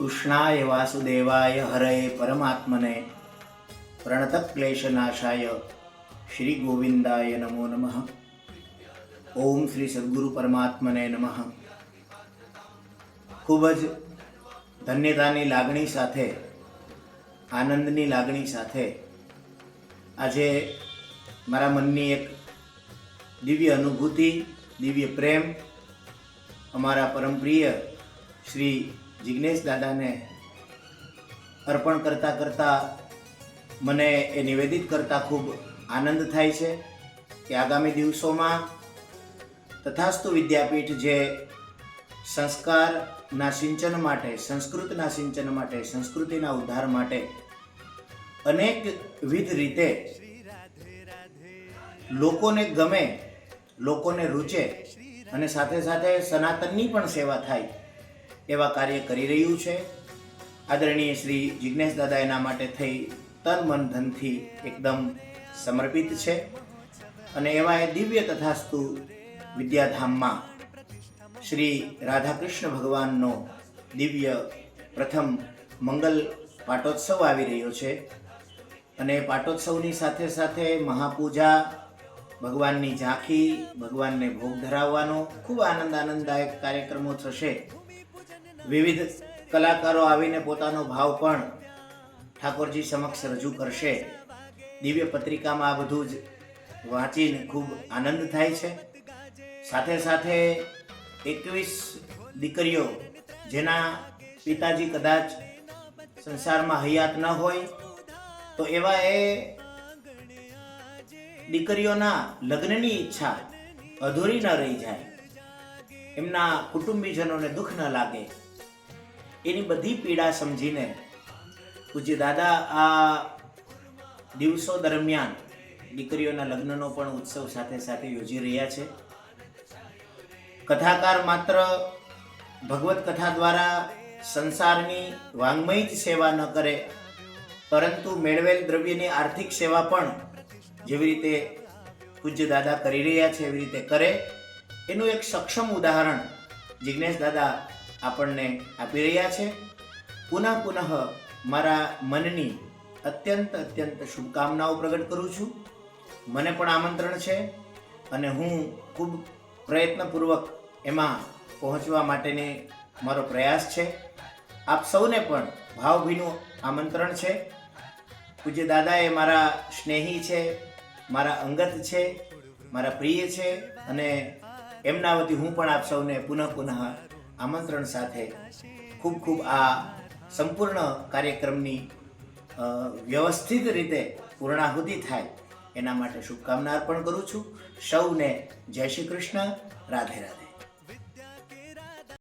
કૃષ્ણાય વાસુદેવાય હરય પરમાત્મને. પ્રણતક્લેશનાશાય શ્રી ગોવિંદાય નમો નમઃ. ઓમ શ્રી સદગુરુ પરમાત્મને નમઃ. ખૂબ જ ધન્યતાની લાગણી સાથે, આનંદની લાગણી સાથે આજે મારા મનની એક દિવ્ય અનુભૂતિ, દિવ્ય પ્રેમ, અમારા પરમપ્રિય શ્રી જિજ્ઞેશ દાદાને અર્પણ કરતાં કરતાં મને એ નિવેદિત કરતાં ખૂબ આનંદ થાય છે કે આગામી દિવસોમાં તથાસ્તુ વિદ્યાપીઠ જે સંસ્કારના સિંચન માટે, સંસ્કૃતના સિંચન માટે, સંસ્કૃતિના ઉદ્ધાર માટે અનેકવિધ રીતે લોકોને ગમે, લોકોને રૂચે અને સાથે સાથે સનાતનની પણ સેવા થાય એવા કાર્ય કરી રહ્યું છે. આદરણીય શ્રી જિજ્ઞેશ દાદા એના માટે થઈ તન મન ધનથી એકદમ સમર્પિત છે. અને એવા એ દિવ્ય તથાસ્તુ વિદ્યાધામમાં શ્રી રાધાકૃષ્ણ ભગવાનનો દિવ્ય પ્રથમ મંગલ પાટોત્સવ આવી રહ્યો છે. અને પાટોત્સવની સાથે સાથે મહાપૂજા, ભગવાનની ઝાંખી, ભગવાનને ભોગ ધરાવવાનો ખૂબ આનંદ આનંદદાયક કાર્યક્રમો થશે. વિવિધ કલાકારો આવીને પોતાનો ભાવ પણ ઠાકોરજી સમક્ષ રજૂ કરશે. દિવ્ય પત્રિકામાં આ બધું જ વાંચીને ખૂબ આનંદ થાય છે. સાથે સાથે એકવીસ દીકરીઓ જેના પિતાજી કદાચ સંસારમાં હયાત ન હોય, તો એવા એ દીકરીઓના લગ્નની ઈચ્છા અધૂરી ન રહી જાય. એમના કુટુંબીજનોને દુઃખ ન લાગે. એની બધી પીડા સમજીને પૂજ્ય દાદા આ દિવસો દરમિયાન દીકરીઓના લગ્નનો પણ ઉત્સવ સાથે સાથે યોજી રહ્યા છે. કથાકાર માત્ર ભગવત કથા દ્વારા સંસારની વાંગમય જ સેવા ન કરે, પરંતુ મેળવેલ દ્રવ્યની આર્થિક સેવા પણ જેવી રીતે પૂજ્ય દાદા કરી રહ્યા છે, એવી રીતે કરે. એનું એક સક્ષમ ઉદાહરણ જિજ્ઞેશ દાદા આપણને આપી રહ્યા છે. પુનઃ પુનઃ મારા મનની અત્યંત અત્યંત શુભકામનાઓ પ્રગટ કરું છું. મને પણ આમંત્રણ છે અને હું ખૂબ પ્રયત્નપૂર્વક એમાં પહોંચવા માટેની મારો પ્રયાસ છે. આપ સૌને પણ ભાવભીનું આમંત્રણ છે. પૂજ્ય દાદા એ મારા સ્નેહી છે, મારા અંગત છે, મારા પ્રિય છે અને એમના વતી હું પણ આપ સૌને પુનઃ પુનઃ આમંત્રણ સાથે ખૂબ ખૂબ આ સંપૂર્ણ કાર્યક્રમની વ્યવસ્થિત રીતે પૂર્ણાહુતિ થાય એના માટે શુભકામના અર્પણ કરું છું. સૌને જય શ્રી કૃષ્ણ. રાધે રાધે.